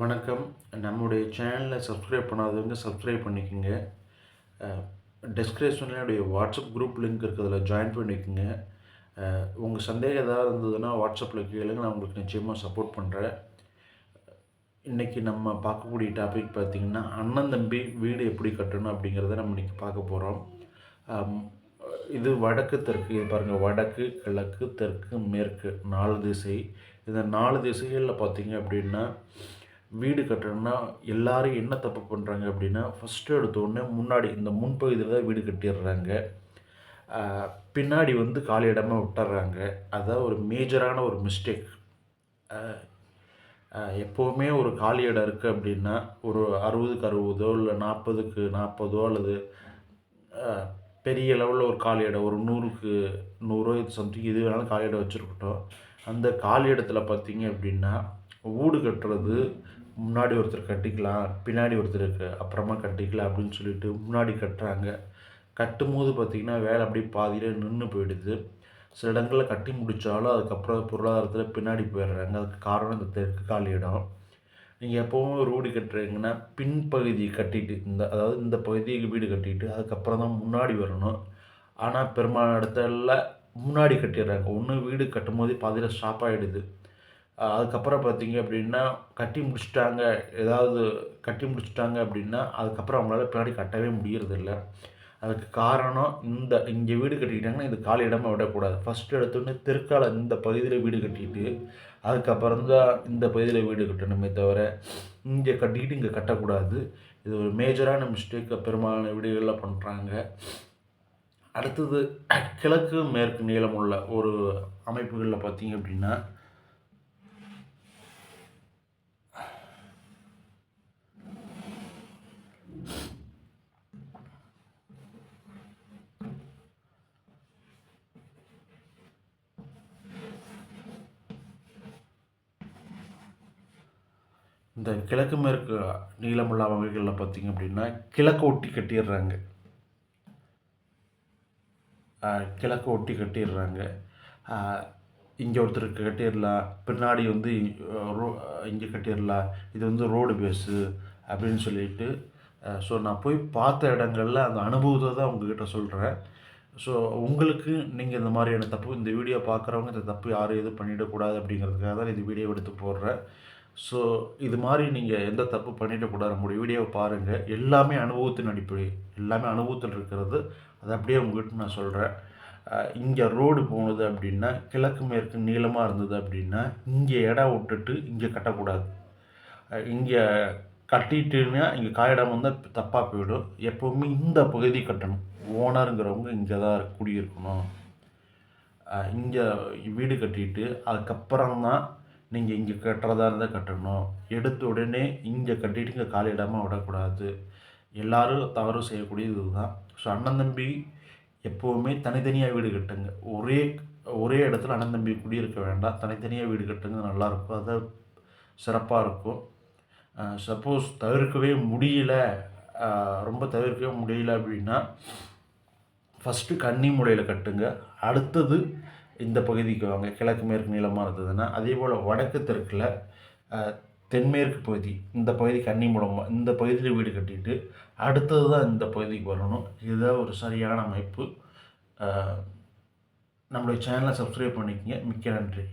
வணக்கம். நம்முடைய சேனலில் சப்ஸ்கிரைப் பண்ணாதவங்க சப்ஸ்கிரைப் பண்ணிக்கோங்க. டிஸ்கிரிப்ஷனில் என்னுடைய வாட்ஸ்அப் குரூப் லிங்க் இருக்கிறதுல ஜாயின் பண்ணிக்கோங்க. உங்கள் சந்தேகம் ஏதாவது இருந்ததுன்னா வாட்ஸ்அப்பில் கேளுங்க நான் உங்களுக்கு நிச்சயமாக சப்போர்ட் பண்ணுறேன் இன்றைக்கி நம்ம பார்க்கக்கூடிய டாபிக் பார்த்திங்கன்னா அண்ணன் தம்பி வீடு எப்படி கட்டணும் அப்படிங்கிறத நம்ம இன்றைக்கி பார்க்க போகிறோம் இது வடக்கு தெற்கு. இது பாருங்கள் வடக்கு கிழக்கு தெற்கு மேற்கு. நாலு திசை. இந்த நாலு திசைகளில் பார்த்தீங்க அப்படின்னா வீடு கட்டணும்னா எல்லாரும் என்ன தப்பு பண்ணுறாங்க அப்படின்னா ஃபஸ்ட்டு எடுத்தோடனே முன்னாடி இந்த முன்பகுதியில் தான் வீடு கட்டிடுறாங்க. பின்னாடி வந்து காலி இடமா விட்டுறாங்க. அதான் ஒரு மேஜரான ஒரு மிஸ்டேக் எப்போவுமே ஒரு காலி இடம் இருக்குது அப்படின்னா ஒரு அறுபதுக்கு அறுபதோ இல்லை நாற்பதுக்கு நாற்பதோ அல்லது பெரிய லெவலில் ஒரு காலி இடம் ஒரு நூறுக்கு நூறோ இது சம்திங் இது வேணாலும் காலி இடம் வச்சுருக்கட்டும். அந்த காலி இடத்துல பார்த்தீங்க அப்படின்னா வீடு கட்டுறது முன்னாடி ஒருத்தர் கட்டிக்கலாம் பின்னாடி ஒருத்தருக்கு அப்புறமா கட்டிக்கலாம் அப்படின்னு சொல்லிட்டு முன்னாடி கட்டுறாங்க. கட்டும்போது பார்த்திங்கன்னா வேலை அப்படியே பாதியில் நின்று போயிடுது. சில இடங்களில் கட்டி முடித்தாலும் அதுக்கப்புறம் பொருளாதாரத்தில் பின்னாடி போயிடுறாங்க. அதுக்கு காரணம் இந்த தெற்கு காலி இடம். நீங்கள் எப்போவும் ரோடு கட்டுறீங்கன்னா பின்பகுதி கட்டிட்டு இந்த அதாவது இந்த பகுதிக்கு வீடு கட்டிட்டு அதுக்கப்புறம் தான் முன்னாடி வரணும். ஆனால் பெரும்பாலான இடத்துல முன்னாடி கட்டிடுறாங்க. ஒன்று வீடு கட்டும் போதே பாதியில் ஸ்டாப் ஆகிடுது அதுக்கப்புறம் பார்த்தீங்க அப்படின்னா கட்டி முடிச்சிட்டாங்க. ஏதாவது கட்டி முடிச்சிட்டாங்க அப்படின்னா அதுக்கப்புறம் அவங்களால பின்னாடி கட்டவே முடியறதில்ல. அதுக்கு காரணம் இந்த இங்கே வீடு கட்டிக்கிட்டாங்கன்னா இது காலி இடமா விடக்கூடாது. ஃபஸ்ட்டு எடுத்தோடனே தெற்கால இந்த பகுதியில் வீடு கட்டிட்டு அதுக்கப்புறம் தான் இந்த பகுதியில் வீடு கட்டணுமே தவிர இங்கே கட்டிக்கிட்டு இங்கே கட்டக்கூடாது. இது ஒரு மேஜரான மிஸ்டேக்கை பெரும்பாலான வீடுகளில் பண்ணுறாங்க அடுத்தது கிழக்கு மேற்கு நீளமுள்ள ஒரு அமைப்புகளில் பார்த்தீங்க அப்படின்னா இந்த கிழக்கு மேற்கு நீளமுள்ள வகைகளில் பார்த்தீங்க அப்படின்னா கிழக்கு ஒட்டி கட்டிடுறாங்க. கிழக்கு ஒட்டி கட்டிடுறாங்க. இங்கே ஒருத்தருக்கு கட்டிடலாம். பின்னாடி வந்து ரோ இங்கே கட்டிடலாம். இது வந்து ரோடு பேஸு அப்படின்னு சொல்லிட்டு ஸோ நான் போய் பார்த்த இடங்களில் அந்த அனுபவத்தை தான் உங்ககிட்ட சொல்கிறேன் ஸோ உங்களுக்கு நீங்கள் இந்த மாதிரியான தப்பு இந்த வீடியோ பார்க்குறவங்க இந்த தப்பு யாரும் எதுவும் பண்ணிடக்கூடாது அப்படிங்கிறதுக்காக தான் இந்த வீடியோ எடுத்து போடுறேன். ஸோ இது மாதிரி நீங்கள் எந்த தப்பு பண்ணிடக்கூடாது நம்முடைய வீடியோவை பாருங்கள் எல்லாமே அனுபவத்தின் அடிப்படை. எல்லாமே அனுபவத்தில் இருக்கிறது. அதை அப்படியே உங்ககிட்ட நான் சொல்கிறேன் இங்கே ரோடு போனது அப்படின்னா கிழக்கு மேற்கு நீளமாக இருந்தது அப்படின்னா இங்கே இடம் விட்டுட்டு இங்கே கட்டக்கூடாது. இங்கே கட்டிட்டுன்னா இங்கே காயிடம் வந்தால் தப்பாக போயிடும். எப்போவுமே இந்த பகுதி கட்டணும். ஓனருங்கிறவங்க இங்கே தான் குடியிருக்கணும். இங்கே வீடு கட்டிட்டு அதுக்கப்புறம் தான் நீங்கள் இங்கே கட்டுறதா இருந்தால் கட்டணும். எடுத்த உடனே இங்கே கட்டிட்டு இங்கே காலிடாமல் விடக்கூடாது. எல்லோரும் தவறு செய்யக்கூடியது இதுதான். ஸோ அண்ணன் தம்பி எப்போவுமே தனித்தனியாக வீடு கட்டுங்க. ஒரே ஒரே இடத்துல அண்ணன் தம்பி குடியிருக்க வேண்டாம். தனித்தனியாக வீடு கட்டுங்க. நல்லாயிருக்கும் அது சிறப்பாக இருக்கும். சப்போஸ் தவிர்க்கவே முடியல. ரொம்ப தவிர்க்கவே முடியல அப்படின்னா ஃபஸ்ட்டு கன்னி முறையில் கட்டுங்க. அடுத்தது இந்த பகுதிக்கு வாங்க. கிழக்கு மேற்கு நீளமாக இருந்ததுன்னா அதே போல் வடக்கு தெற்கில் தென்மேற்கு பகுதி இந்த பகுதி கன்னி மூலமாக இந்த பகுதியில் வீடு கட்டிட்டு அடுத்தது தான் இந்த பகுதிக்கு வரணும். இதுதான் ஒரு சரியான அமைப்பு. நம்மளுடைய சேனலை சப்ஸ்கிரைப் பண்ணிக்கங்க. மிக்க நன்றி.